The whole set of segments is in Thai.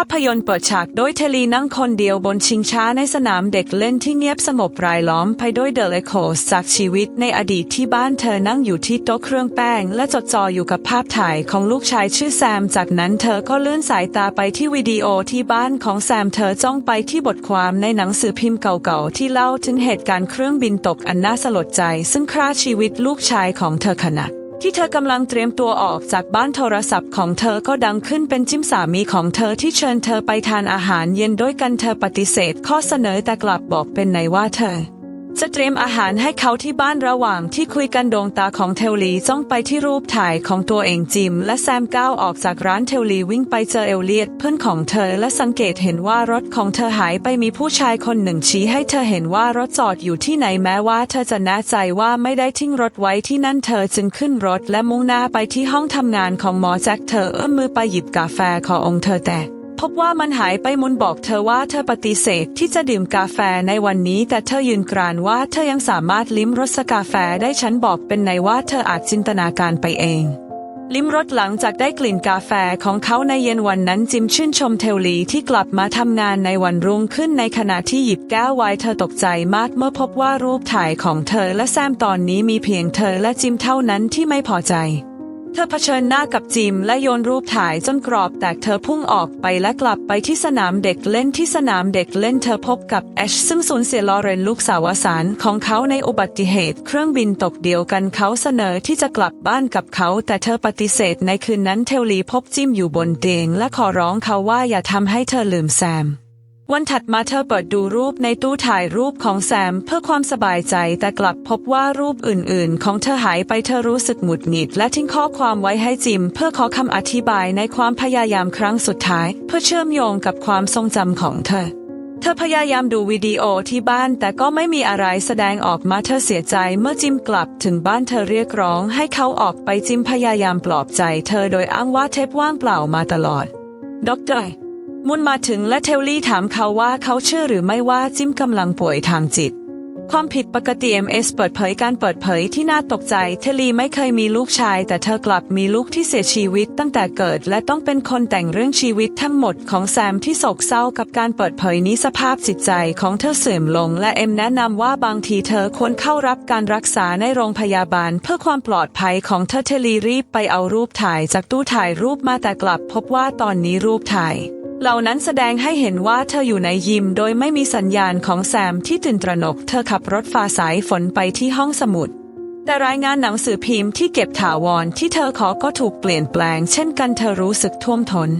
ภาพยนตร์เปิดฉากโดยเทลีนั่งคนเดียวบนชิงช้าในสนามเด็กเล่นที่เงียบสงบรายล้อมไปด้วยเดลเลโคสจากชีวิตในอดีตที่บ้านเธอนั่งอยู่ที่โต๊ะเครื่องแป้ง และจดจ่ออยู่กับภาพถ่ายของลูกชายชื่อแซม จากนั้นเธอก็เลื่อนสายตาไปที่วิดีโอที่บ้านของแซมเธอจ้องไปที่บทความในหนังสือพิมพ์เก่าๆที่เล่าถึงเหตุการณ์เครื่องบินตกอันน่าสลดใจ ซึ่งฆ่าชีวิตลูกชายของเธอขณะ ที่เธอกำลังเตรียมตัวออกจากบ้านโทรศัพท์ของเธอก็ดังขึ้นเป็นจิ้มสามีของเธอที่เชิญเธอไปทานอาหารเย็นด้วยกันเธอปฏิเสธข้อเสนอแต่กลับบอกเป็นในว่าเธอ จะเตรียมอาหารให้เขาที่บ้านระหว่างที่คุยกันดวงตาของเทลลีจ้องไปที่รูปถ่ายของตัวเองจิม และแซมก้าวออกจากร้านเทลลีวิ่งไปเจอเอลเลียดเพื่อนของเธอและสังเกตเห็นว่ารถของเธอหายไปมีผู้ชายคนหนึ่งชี้ให้เธอเห็นว่ารถจอดอยู่ที่ไหนแม้ว่าเธอจะแน่ใจว่าไม่ได้ทิ้งรถไว้ที่นั่นเธอจึงขึ้นรถและมุ่งหน้าไปที่ห้องทำงานของหมอแจ็คเธอเอื้อมมือไปหยิบกาแฟขององค์เธอแต่ พบว่ามันหายไปมุนบอกเธอว่าเธอปฏิเสธที่จะดื่มกาแฟในวันนี้ แต่เธอยืนกรานว่าเธอยังสามารถลิ้มรสกาแฟได้ฉันบอกเป็นในว่าเธออาจจินตนาการไปเอง ลิ้มรสหลังจากได้กลิ่นกาแฟของเขาในเย็นวันนั้นจิมชื่นชมเทลลีที่กลับมาทำงานในวันรุ่งขึ้นในขณะที่หยิบแก้วไวน์เธอตกใจมากเมื่อพบว่ารูปถ่ายของเธอและแซมตอนนี้มีเพียงเธอและจิมเท่านั้นที่ไม่พอใจ เธอเผชิญหน้ากับจิมและโยนรูปถ่ายจนกรอบแตกเธอพุ่งออกไปและกลับไปที่สนามเด็กเล่นที่สนามเด็กเล่นเธอพบกับแอชซึ่งสูญเสียลอเรนลูกสาวสารของเขาในอุบัติเหตุ เครื่องบินตกเดียวกันเขาเสนอที่จะกลับบ้านกับเขา แต่เธอปฏิเสธในคืนนั้นเทลลีพบจิมอยู่บนเตียงและขอร้องเขาว่าอย่าทำให้เธอลืมแซม วันถัดมาเธอเปิดดูรูปในตู้ถ่ายรูปของแซมเพื่อความสบายใจแต่กลับพบว่ารูปอื่นๆ ของเธอหายไปเธอรู้สึกหงุดหงิด และทิ้งข้อความไว้ให้จิม เพื่อขอคำอธิบายในความพยายามครั้งสุดท้าย เพื่อเชื่อมโยงกับความทรงจำของเธอ เธอพยายามดูวิดีโอที่บ้านแต่ก็ไม่มีอะไรแสดงออกมาเธอเสียใจเมื่อจิมกลับถึงบ้านเธอเรียกร้องให้เขาออกไปจิมพยายามปลอบใจ เธอโดยอ้างว่าเทปว่างเปล่ามาตลอดด็อกเตอร์ มุนมาถึงและเทลลี่ถามเขาว่าเขาเชื่อหรือไม่ว่าจิมกำลังป่วยทางจิต ความผิดปกติ MS เปิดเผยการเปิดเผยที่น่าตกใจ เทลลี่ไม่เคยมีลูกชาย แต่เธอกลับมีลูกที่เสียชีวิตตั้งแต่เกิด และต้องเป็นคนแต่งเรื่องชีวิตทั้งหมดของแซมที่โศกเศร้ากับการเปิดเผยนี้สภาพจิตใจของเธอเสื่อมลง และเอ็มแนะนำว่าบางทีเธอควรเข้ารับการรักษาในโรงพยาบาล เพื่อความปลอดภัยของเธอเทลลี่รีบไปเอารูปถ่ายจากตู้ถ่ายรูปมาแต่กลับ พบว่าตอนนี้รูปถ่าย เหล่านั้นแสดงให้เห็นว่าเธออยู่ในยิมโดยไม่มีสัญญาณของแซมที่ตื่นตระหนก เธอขับรถฝ่าสายฝนไปที่ห้องสมุด แต่รายงานหนังสือพิมพ์ที่เก็บถาวรที่เธอขอก็ถูกเปลี่ยนแปลง เช่นกันเธอรู้สึกท่วมทน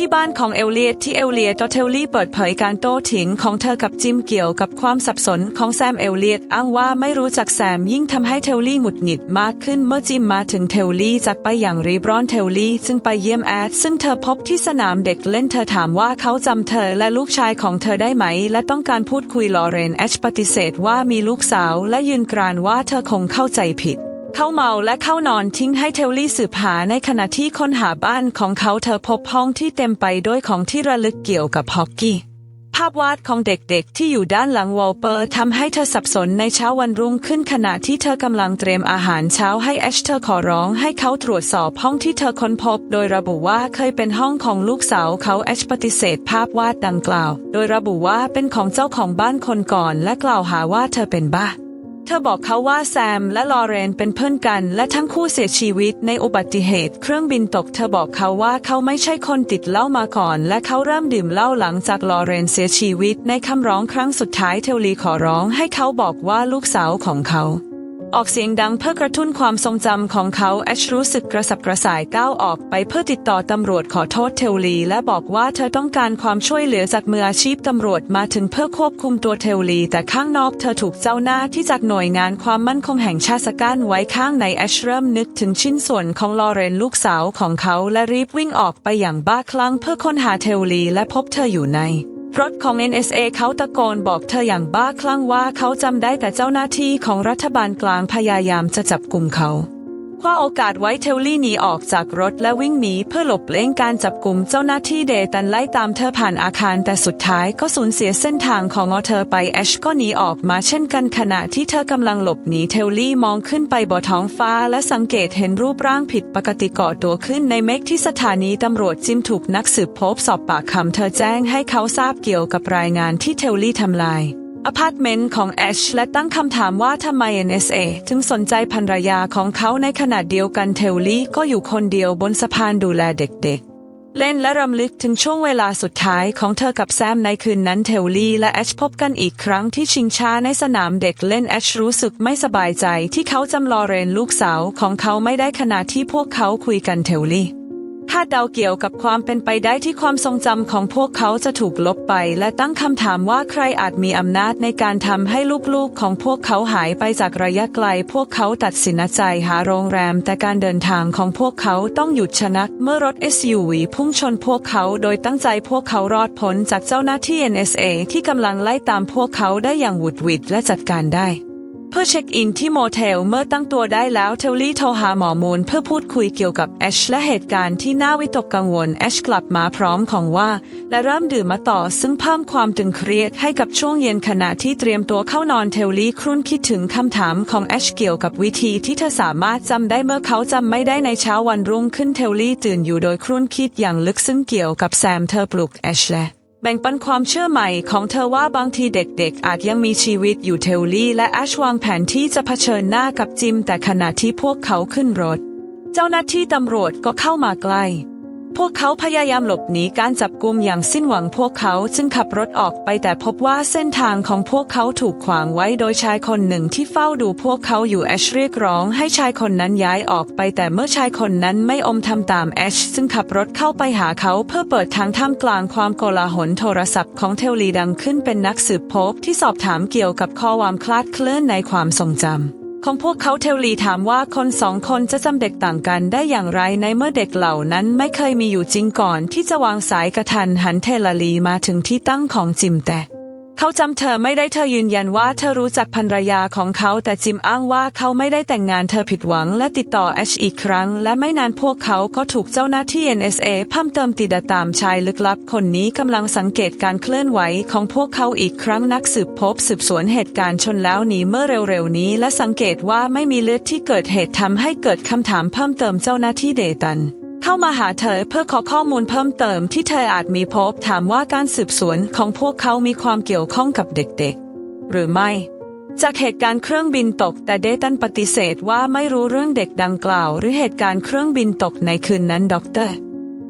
ที่บ้านของเอลเลียตที่เอลเลียตเทลลี่เปิดเผยการโต้ถิงของเธอกับจิมเกี่ยวกับความสับสนของแซมเอลเลียตอ้างว่าไม่รู้จักแซมยิ่งทำให้เทลลี่หงุดหงิดมากขึ้นเมื่อจิมมาถึงเทลลี่จากไปอย่างรีบร้อนเทลลี่ซึ่งไปเยี่ยมแอดซึ่งเธอพบที่สนามเด็กเล่นเธอถามว่าเขาจำเธอและลูกชายของเธอได้ไหม และต้องการพูดคุยลอเรนแอชปฏิเสธว่ามีลูกสาวและยืนกรานว่าเธอคงเข้าใจผิด เขาเมาและเข้านอนทิ้งให้เทลลี่สืบหาในขณะที่ค้นหาบ้านของเขาเธอพบห้องที่เต็มไปด้วยของที่ระลึกเกี่ยวกับฮอกกี้ ภาพวาดของเด็กๆ ที่อยู่ด้านหลังวอลเปอร์ทำให้เธอสับสนในเช้าวันรุ่งขึ้นขณะที่เธอกำลังเตรียมอาหารเช้าให้แอชเธอขอร้องให้เขาตรวจสอบห้องที่เธอค้นพบ โดยระบุว่าเคยเป็นห้องของลูกสาวเขาแอชปฏิเสธภาพวาดดังกล่าว โดยระบุว่าเป็นของเจ้าของบ้านคนก่อน และกล่าวหาว่าเธอเป็นบ้า เธอบอกเขาว่าแซมและลอเรนเป็นเพื่อนกัน และทั้งคู่เสียชีวิตในอุบัติเหตุ เครื่องบินตกเธอบอกเขาว่าเขาไม่ใช่คนติดเหล้ามาก่อน และเขาเริ่มดื่มเหล้าหลังจากลอเรนเสียชีวิตในคำร้องครั้งสุดท้ายเทลลีขอร้องให้เขาบอกว่าลูกสาวของเขา ออกเสียงดังเพื่อกระตุ้นความทรงจำของเขาแอชรู้สึกกระสับกระส่ายก้าวออกไปเพื่อติดต่อตำรวจขอโทษเทลลี และบอกว่าเธอต้องการความช่วยเหลือจากมืออาชีพตำรวจมาถึงเพื่อควบคุมตัวเทลลี แต่ข้างนอกเธอถูกเจ้าหน้าที่จากหน่วยงานความมั่นคงแห่งชาติสกัดไว้ข้างในแอชเริ่มนึกถึงชิ้นส่วนของลอเรนลูกสาวของเขาและรีบวิ่งออกไปอย่างบ้าคลั่งเพื่อค้นหาเทลลี และพบเธออยู่ใน รถของ NSA เขาตะโกนบอกเธออย่างบ้าคลั่งว่าเขาจำได้แต่เจ้าหน้าที่ของรัฐบาลกลางพยายามจะจับกลุ่มเขา คว้าโอกาสไว้เทลลี่หนีออกจากรถและวิ่งหนีเพื่อหลบเลี่ยงการจับกลุ่มเจ้าหน้าที่เดตันไล่ตามเธอผ่านอาคารแต่สุดท้ายก็สูญเสียเส้นทางของเธอไปแอชก็หนีออกมาเช่นกันขณะที่เธอกำลังหลบหนีเทลลี่มองขึ้นไปบนท้องฟ้าและสังเกตเห็นรูปร่างผิดปกติก่อตัวขึ้นในเมฆที่สถานีตำรวจจิมถูกนักสืบพบสอบปากคำเธอแจ้งให้เขาทราบเกี่ยวกับรายงานที่เทลลี่ทำลาย อพาร์ตเมนต์ของแอชและตั้งคำถามว่าทำไม NSA ถึงสนใจภรรยาของเขาในขณะเดียวกันเทลลี่ก็อยู่คนเดียวบนสะพานดูแลเด็กๆ เล่นและรำลึกถึงช่วงเวลาสุดท้ายของเธอกับแซมในคืนนั้นเทลลี่และแอชพบกันอีกครั้งที่ชิงช้าในสนามเด็กเล่นแอชรู้สึกไม่สบายใจที่เขาจำลอเรนลูกสาวของเขาไม่ได้ขณะที่พวกเขาคุยกันเทลลี่าดเดาเกี่ยวกับความเป็นไปได้ที่ความทรงจำของพวกเขาจะถูกลบไป และตั้งคำถามว่าใครอาจมีอำนาจในการทำให้ลูกๆของพวกเขาหายไปจากระยะไกล พวกเขาตัดสินใจหาโรงแรม แต่การเดินทางของพวกเขาต้องหยุดชะนักเมื่อรถ SUV พุ่งชนพวกเขาโดยตั้งใจพวกเขารอดพ้นจากเจ้าหน้าที่ NSA ที่กำลังไล่ตามพวกเขาได้อย่างหวุดหวิดและจัดการได้ เพื่อเช็คอินที่โมเทลเมื่อตั้งตัวได้แล้วเทลลี่โทรหาหมอมูลเพื่อพูดคุยเกี่ยวกับแอชและเหตุการณ์ที่น่าวิตกกังวลแอชกลับมาพร้อมของว่า และเริ่มดื่มมาต่อซึ่งเพิ่มความตึงเครียดให้กับช่วงเย็นขณะที่เตรียมตัวเข้านอนเทลลี่ครุ่นคิดถึงคำถามของแอชเกี่ยวกับวิธีที่เธอสามารถจำได้เมื่อเขาจำไม่ได้ในเช้าวันรุ่งขึ้นเทลลี่ตื่นอยู่โดยครุ่นคิดอย่างลึกซึ้งเกี่ยวกับแซมเธอปลุกแอชและ แบ่งปันความเชื่อใหม่ของเธอว่าบางทีเด็กๆ อาจยังมีชีวิตอยู่เทลลี่และแอชวางแผนที่จะเผชิญหน้ากับจิม แต่ขณะที่พวกเขาขึ้นรถ เจ้าหน้าที่ตำรวจก็เข้ามาใกล้ พวกเขาพยายามหลบหนีการจับกุมอย่างสิ้นหวังพวกเขาจึงขับรถออกไปแต่พบว่าเส้นทางของพวกเขาถูกขวางไว้โดยชายคนหนึ่งที่เฝ้าดูพวกเขาอยู่แอชเรียกร้องให้ชายคนนั้นย้ายออกไปแต่เมื่อชายคนนั้นไม่อมทำตามแอชจึงขับรถเข้าไปหาเขาเพื่อเปิดทางท่ามกลางความโกลาหลโทรศัพท์ของเทลลีดังขึ้นเป็นนักสืบพบที่สอบถามเกี่ยวกับข้อความคลาดเคลื่อนในความทรงจำ ของพวกเขาเทลลีถามว่าคนสองคนจะจำเด็กต่างกันได้อย่างไรในเมื่อเด็กเหล่านั้นไม่เคยมีอยู่จริงก่อนที่จะวางสายกระทันหันเทลลีมาถึงที่ตั้งของจิมแต่ เขาจำเธอไม่ได้เธอยืนยันว่าเธอรู้จักภรรยาของเขา แต่จิมอ้างว่าเขาไม่ได้แต่งงานเธอผิดหวัง และติดต่อแอชอีกครั้ง และไม่นานพวกเขาก็ถูกเจ้าหน้าที่ NSA เพิ่มเติมติดตามชายลึกลับคนนี้กำลังสังเกตการเคลื่อนไหวของพวกเขาอีกครั้งนักสืบพบสืบสวนเหตุการณ์ชนแล้วหนีเมื่อเร็วๆนี้ และสังเกตว่าไม่มีเลือดที่เกิดเหตุทำให้เกิดคำถามเพิ่มเติมเจ้าหน้าที่เดตัน เข้ามาหาเธอเพื่อขอข้อมูลเพิ่มเติมที่เธออาจมีพบถามว่าการสืบสวนของพวกเขามีความเกี่ยวข้องกับเด็กๆ หรือไม่ จากเหตุการณ์เครื่องบินตกแต่เดตันปฏิเสธว่าไม่รู้เรื่องเด็กดังกล่าว หรือเหตุการณ์เครื่องบินตกในคืนนั้นด็อกเตอร์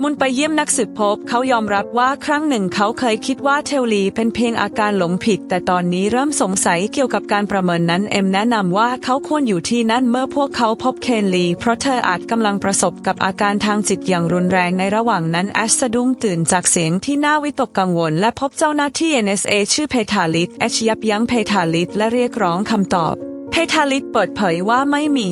มุนไปเยี่ยมนักสืบพบเขายอมรับว่าครั้งหนึ่งเขาเคยคิดว่าเทลลีเป็นเพียงอาการหลงผิด แต่ตอนนี้เริ่มสงสัยเกี่ยวกับการประเมินนั้นเอ็มแนะนำว่าเขาควรอยู่ที่นั่นเมื่อพวกเขาพบเคนลี เพราะเธออาจกำลังประสบกับอาการทางจิตอย่างรุนแรงในระหว่างนั้นแอชสะดุ้งตื่นจากเสียงที่น่าวิตกกังวล และพบเจ้าหน้าที่ NSA ชื่อเพทาลิตแอชยับยั้งเพทาลิตและเรียกร้องคำตอบเพทาลิตเปิดเผยว่าไม่มี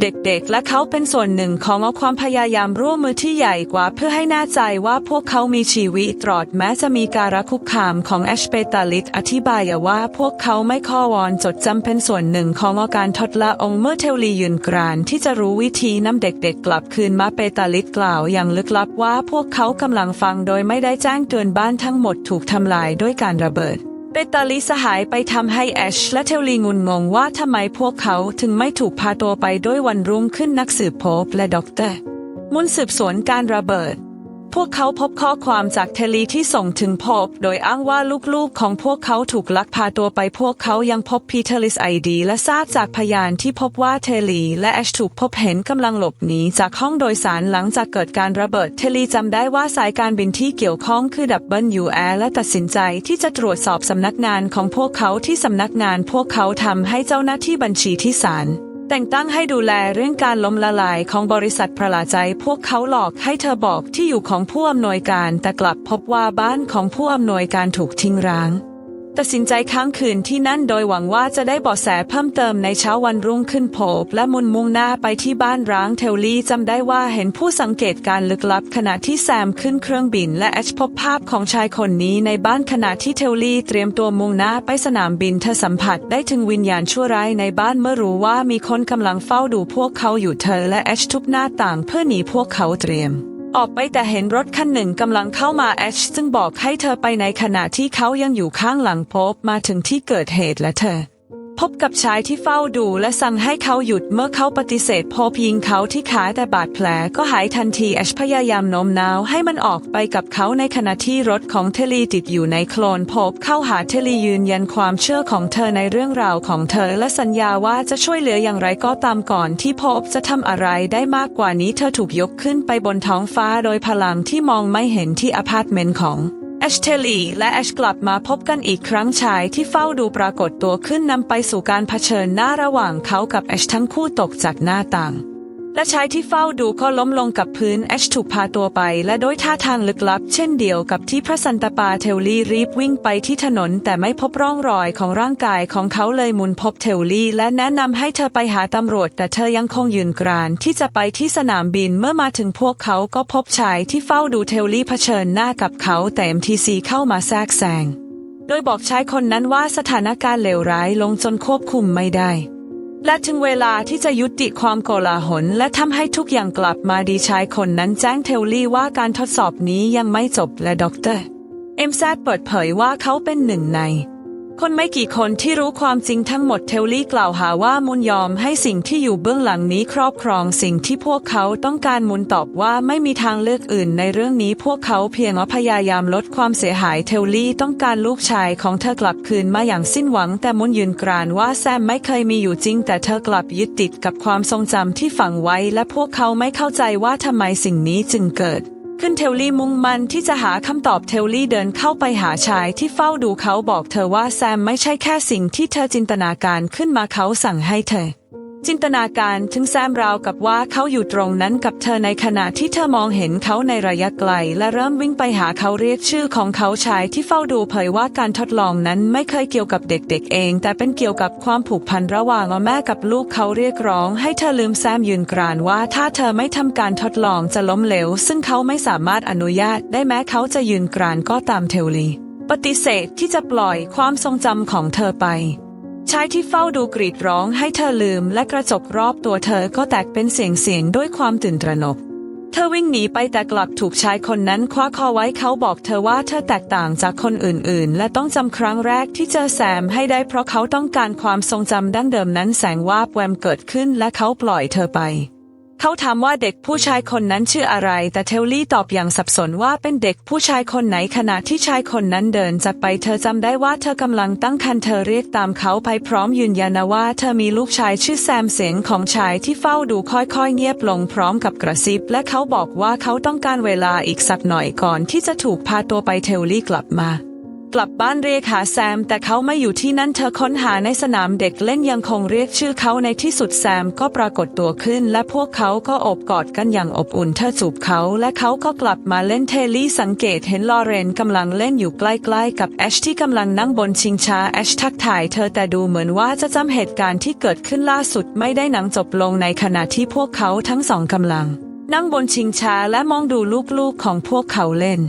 เด็กๆ และเขาเป็นส่วนหนึ่งของความพยายามร่วมมือที่ใหญ่กว่าเพื่อให้แน่ใจว่าพวกเขามีชีวิตตลอดแม้จะมีการคุกคามของแอชเปตาลิตอธิบายว่าพวกเขาไม่ข้อวอนจดจำเป็นส่วนหนึ่งของการทดละองค์เมื่อเทลลียืนกรานที่จะรู้วิธีนำเด็กๆ กลับคืนมาเปตาลิตกล่าวอย่างลึกลับว่าพวกเขากำลังฟังโดยไม่ได้แจ้งเตือนบ้านทั้งหมดถูกทำลายด้วยการระเบิด เปตาลีสหายไปทำให้แอชและเทลลีงุนงงว่าทำไมพวกเขาถึงไม่ถูกพาตัวไปด้วยวันรุ่งขึ้นนักสืบพบและด็อกเตอร์ มุนสืบสวนการระเบิด พวกเขาพบข้อความจากเทลีที่ส่งถึงพบ โดยอ้างว่าลูกๆ ของพวกเขาถูกลักพาตัวไปพวกเขายังพบพีเทอร์ลิสไอดี และทราบจากพยานที่พบว่าเทลีและแอชถูกพบเห็นกำลังหลบหนีจากห้องโดยสารหลังจากเกิดการระเบิดเทลีจำได้ว่าสายการบินที่เกี่ยวข้องคือดับเบิลยูแอร์และตัดสินใจที่จะตรวจสอบสำนักงานของพวกเขาที่สำนักงานพวกเขาทำให้เจ้าหน้าที่บัญชีที่ศาล แต่งตั้งให้ดูแลเรื่องการล้มละลายของบริษัทประหลาใจ พวกเขาหลอกให้เธอบอกที่อยู่ของผู้อำนวยการ แต่กลับพบว่าบ้านของผู้อำนวยการถูกทิ้งร้าง ตัดสินใจค้างคืนที่นั่นโดยหวังว่าจะได้เบาะแสเพิ่มเติมในเช้าวันรุ่งขึ้นโผบและมุนมุ่งหน้าไปที่บ้านร้างเทลลี่จำได้ว่าเห็นผู้สังเกตการลึกลับขณะที่แซมขึ้นเครื่องบิน และแอชพบภาพของชายคนนี้ในบ้านขณะที่เทลลี่เตรียมตัวมุ่งหน้าไปสนามบินเธอสัมผัสได้ถึงวิญญาณชั่วร้ายในบ้านเมื่อรู้ว่ามีคนกำลังเฝ้าดูพวกเขาอยู่เธอและแอชทุบหน้าต่างเพื่อหนีพวกเขาเตรียม ออกไปแต่เห็นรถคันหนึ่งกำลังเข้ามาแอชจึงบอกให้เธอไปในขณะที่เขายังอยู่ข้างหลังพบมาถึงที่เกิดเหตุและเธอ พบกับชายที่เฝ้าดูและสั่งให้เขาหยุดเมื่อเขาปฏิเสธพบยิงเขาที่ขาแต่บาดแผลก็หายทันทีแอชพยายามโน้มน้าวให้มันออกไปกับเขาในขณะที่รถของเทลีติดอยู่ในโคลนพบเข้าหาเทลียืนยันความเชื่อของเธอในเรื่องราวของเธอและสัญญาว่าจะช่วยเหลืออย่างไรก็ตามก่อนที่พบจะทำอะไรได้มากกว่านี้เธอถูกยกขึ้นไปบนท้องฟ้าโดยพลังที่มองไม่เห็นที่อพาร์ตเมนต์ของ แอชเทลีและแอชกลับมาพบกันอีกครั้งชายที่เฝ้าดูปรากฏตัวขึ้นนำไปสู่การเผชิญหน้าระหว่างเขากับแอชทั้งคู่ตกจากหน้าต่าง และชายที่เฝ้าดูก็ล้มลงกับพื้นแอชถูกพาตัวไป และโดยท่าทางลึกลับ เช่นเดียวกับที่พระสันตปาเทลลี่รีบวิ่งไปที่ถนน แต่ไม่พบร่องรอยของร่างกายของเขาเลยมุนพบเทลลี่ และแนะนำให้เธอไปหาตำรวจ แต่เธอยังคงยืนกรานที่จะไปที่สนามบินเมื่อมาถึงพวกเขาก็พบชายที่เฝ้าดูเทลลี่เผชิญหน้ากับเขาแต่ MTC เข้ามาแทรกแซงโดยบอกชายคนนั้นว่าสถานการณ์เลวร้ายลงจนควบคุมไม่ได้ และถึงเวลาที่จะยุติความโกลาหลและทำให้ทุกอย่างกลับมาดีชายคนนั้นแจ้งเทลลี่ว่าการทดสอบนี้ยังไม่จบและด็อกเตอร์เอ็มแซดเปิดเผยว่าเขาเป็นหนึ่งใน คนไม่กี่คนที่รู้ความจริงทั้งหมดเทลลี่กล่าวหาว่ามุนยอมให้สิ่งที่อยู่เบื้องหลังนี้ครอบครองสิ่งที่พวกเขาต้องการมุนตอบว่าไม่มีทางเลือกอื่นในเรื่องนี้พวกเขาเพียงพยายามลดความเสียหายเทลลี่ต้องการลูกชายของเธอกลับคืนมาอย่างสิ้นหวัง แต่มุนยืนกรานว่าแซมไม่เคยมีอยู่จริง แต่เธอกลับยึดติดกับความทรงจำที่ฝังไว้ และพวกเขาไม่เข้าใจว่าทำไมสิ่งนี้จึงเกิด ขึ้นเทลลี่มุ่งมั่นที่จะหาคำตอบเทลลี่เดินเข้าไปหาชายที่เฝ้าดูเขาบอกเธอว่าแซมไม่ใช่แค่สิ่งที่เธอจินตนาการขึ้นมาเขาสั่งให้เธอ จินตนาการถึงแซมราวกับว่าเขาอยู่ตรงนั้นกับเธอในขณะที่เธอมองเห็นเขาในระยะไกล และเริ่มวิ่งไปหาเขาเรียกชื่อของเขาชายที่เฝ้าดูเผยว่าการทดลองนั้นไม่เคยเกี่ยวกับเด็กๆเอง แต่เป็นเกี่ยวกับความผูกพันระหว่างแม่กับลูกเขาเรียกร้อง ให้เธอลืมแซมยืนกรานว่าถ้าเธอไม่ทำการทดลองจะล้มเหลว ซึ่งเขาไม่สามารถอนุญาต ได้แม้เขาจะยืนกรานก็ตามเทลลี ปฏิเสธที่จะปล่อยความทรงจำของเธอไป ชายที่เฝ้าดูกรีดร้องให้เธอลืมและกระจกรอบตัวเธอก็แตกเป็นเสียงเสียงด้วยความตื่นตระหนก เธอวิ่งหนีไปแต่กลับถูกชายคนนั้นคว้าคอไว้เขาบอกเธอว่าเธอแตกต่างจากคนอื่นๆ และต้องจำครั้งแรกที่เจอแซมให้ได้เพราะเขาต้องการความทรงจำดั้งเดิมนั้นแสงวาบแวมเกิดขึ้นและเขาปล่อยเธอไป เขาถามว่าเด็กผู้ชายคนนั้นชื่ออะไร แต่เทลลี่ตอบอย่างสับสนว่าเป็นเด็กผู้ชายคนไหนขณะที่ชายคนนั้นเดินจากไปเธอจำได้ว่าเธอกำลังตั้งครรภ์เธอเรียกตามเขาไปพร้อมยืนยันว่า เธอมีลูกชายชื่อแซมเสียงของชายที่เฝ้าดูค่อยๆ เงียบลงพร้อมกับกระซิบ และเขาบอกว่าเขาต้องการเวลาอีกสักหน่อยก่อนที่จะถูกพาตัวไปเทลลี่กลับมา กลับบ้านเรียกหาแซม แต่เขาไม่อยู่ที่นั่นเธอค้นหาในสนามเด็กเล่นยังคงเรียกชื่อเขาในที่สุดแซมก็ปรากฏตัวขึ้น และพวกเขาก็อบกอดกันอย่างอบอุ่นเธอจูบเขาและเขาก็กลับมาเล่นเทลลี่สังเกตเห็นลอเรนกำลังเล่นอยู่ใกล้ๆกับแอชที่กำลังนั่งบนชิงช้าแอชทักทายเธอแต่ดูเหมือนว่าจะจำเหตุการณ์ที่เกิดขึ้นล่าสุดไม่ได้หนังจบลงในขณะที่พวกเขาทั้งสองกำลัง นั่งบนชิงช้าและมองดูลูกๆของพวกเขาเล่น